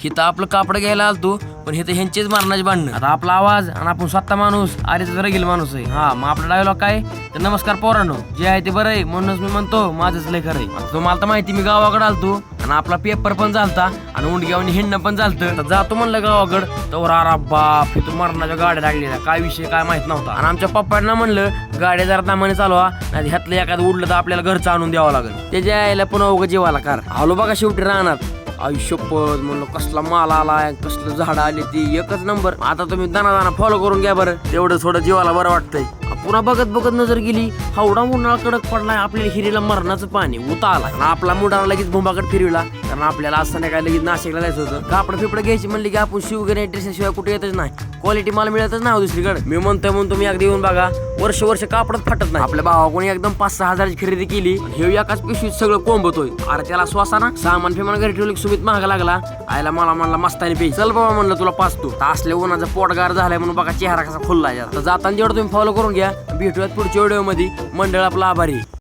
हिथं आपलं कापड घ्यायला आलतो पण हिथं ह्यांचेच मारण्याचे भांडणं. आता आपला आवाज आणि आपण स्वतः माणूस अरे रगील माणूस आहे. हा मग आपला डायलॉग काय? तर नमस्कार पोरांनो जे आहे ते बरं आहे म्हणूनच मी म्हणतो माझंच लय खरं आहे. तुम्हाला तर माहिती मी गावाकडे आलतो आणि आपला पेपर पण झालता आणि उंडग्यावनी हिंडणं पण झालतं. तर जातो म्हणलं गावाकडं तर अरा बाप इथं मरणाच्या गाड्या लागलेल्या. काय विषय काय माहीत नव्हता. आणि आमच्या पप्पांना म्हणलं गाड्या जरा दामाने चालवा नाही ह्यातलं एखादं उडलं तर आपल्याला घरचं आणून द्यावं लागेल. त्याच्या यायला पुन्हा उगा जेवायला कार. आलो बघा शेवटी राहणार आयुष्यपद म्हणलं कसला माल आला कसलं झाड आली ती एकच नंबर. आता तुम्ही दाना दाना फॉलो करून घ्या बरं. तेवढं थोडं जीवाला बरं वाटतंय. पुन्हा बघत बघत नजर गेली हावडा उन्हाळा कडक पडलाय आपल्या हिरीला मरणाचं पाणी उता आला आणि आपला मुडा लगेच भुंबाकड फिरविला. कारण आपल्याला आज संध्याकाळी लगेच नाशिकला जायचं होतं. कापड फिपडं घ्यायची म्हणली की आपण शिवगणे ड्रेसेसशिवाय कुठे येतच नाही. क्वालिटी मला मिळतच नाही हो दुसरीकडे. मी म्हणतोय म्हणून तुम्ही अगदी येऊन बघा. वर्ष वर्ष कापडच फाटत नाही. आपल्या भावा कोणी एकदम पाच सहा हजाराची खरेदी केली हे एकाच पिशवीत सगळं कोंबतोय. अरे त्याला श्वासाना सामान फेमान घरी ठेवलं सुमित महाग लागला. आयला मला म्हणला मस्तानी पे. चल बाबा म्हणलं तुला पाच तू. असले उन्हाचा पोटगार झालाय म्हणून बघा चेहरा कसा खुल्ला आहे. तर जाताना जेवढं तुम्ही फॉलो करून घ्या. भेटूयात पुढच्या व्हिडिओमध्ये. मंडळ आपला आभारी आहे.